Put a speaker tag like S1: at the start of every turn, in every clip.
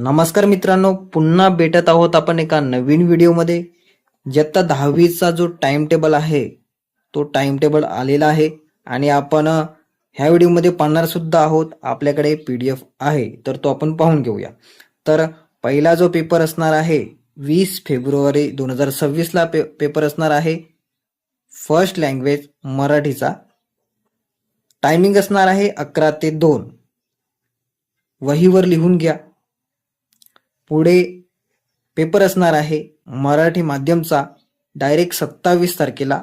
S1: नमस्कार मित्रांनो पुन्हा भेटत आहोत आपण एका नवीन व्हिडिओमध्ये जत्ता दहावीचा जो टाइम टेबल आहे तो टाइम टेबल आलेला आहे आणि आपण ह्या व्हिडिओमध्ये पाहणार सुद्धा आहोत. आपल्याकडे पी डी एफ आहे तर तो आपण पाहून घेऊया. तर पहिला जो पेपर असणार आहे वीस फेब्रुवारी दोन हजार सव्वीसला पे पेपर असणार आहे. फर्स्ट लँग्वेज मराठीचा. टायमिंग असणार आहे अकरा ते दोन. वहीवर लिहून घ्या. पुढे पेपर असणार आहे मराठी माध्यमचा. डायरेक्ट सत्तावीस तारखेला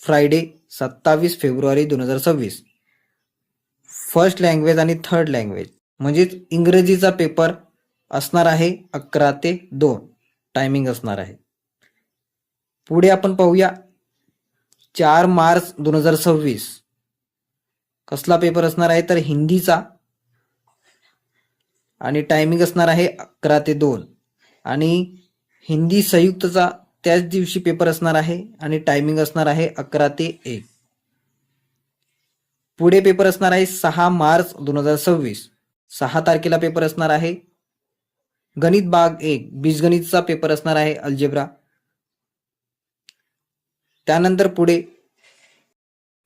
S1: फ्रायडे सत्तावीस फेब्रुवारी दोन हजार सव्वीस. फर्स्ट लँग्वेज आणि थर्ड लँग्वेज म्हणजेच इंग्रजीचा पेपर असणार आहे अकरा ते दोन. टायमिंग असणार आहे. पुढे आपण पाहूया. चार मार्च दोन हजार सव्वीस. कसला पेपर असणार आहे? तर हिंदीचा. आणि टायमिंग असणार आहे अकरा ते दोन. आणि हिंदी संयुक्तचा त्याच दिवशी पेपर असणार आहे आणि टायमिंग असणार आहे अकरा ते एक. पुढे पेपर असणार आहे सहा मार्च दोन हजार सव्वीस. सहा तारखेला पेपर असणार आहे. गणित भाग एक बीजगणितचा पेपर असणार आहे अल्जेब्रा त्यानंतर पुढे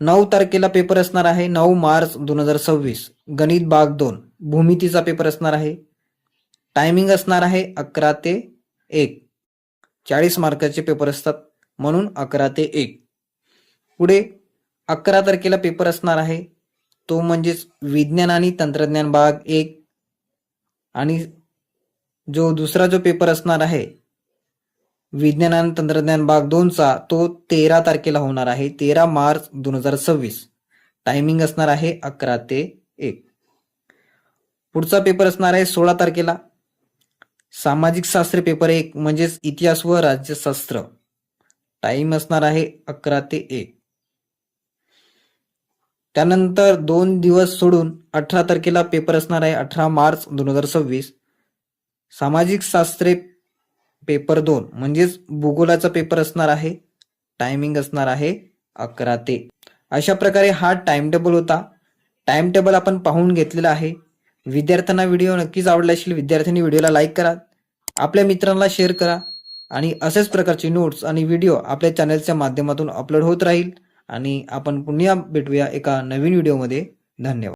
S1: नऊ तारखेला पेपर असणार आहे नऊ मार्च दोन हजार सव्वीस. गणित भाग दोन. भूमितीचा पेपर असणार आहे. टायमिंग असणार आहे अकरा ते एक. चाळीस मार्काचे पेपर असतात म्हणून अकरा ते एक. पुढे अकरा तारखेला पेपर असणार आहे. तो म्हणजेच विज्ञान आणि तंत्रज्ञान भाग एक. आणि जो दुसरा जो पेपर असणार आहे विज्ञान आणि तंत्रज्ञान भाग दोनचा तो तेरा तारखेला होणार आहे तेरा मार्च दोन हजार सव्वीस. टायमिंग असणार आहे अकरा ते एक. पुढचा पेपर असणार आहे सोळा तारखेला. सामाजिक शास्त्र पेपर एक म्हणजेच इतिहास व राज्यशास्त्र. टाइम असणार आहे अकरा ते एक. त्यानंतर दोन दिवस सोडून अठरा तारखेला पेपर असणार आहे अठरा मार्च दोन हजार सव्वीस. सामाजिक शास्त्रे पेपर दोन म्हणजेच भूगोलाचा पेपर असणार आहे टायमिंग असणार आहे अकरा ते. अशा प्रकारे हा टाइम टेबल होता. टाइम टेबल आपण पाहून घेतलेला आहे. विद्यार्थ्यांना व्हिडिओ नक्कीच आवडला असेल विद्यार्थ्यांनी व्हिडिओला लाईक करा आपल्या मित्रांना शेअर करा आणि असेच प्रकारचे नोट्स आणि व्हिडिओ आपल्या चॅनलच्या माध्यमातून अपलोड होत राहील. आणि आपण पुन्हा भेटूया एका नवीन व्हिडिओमध्ये धन्यवाद.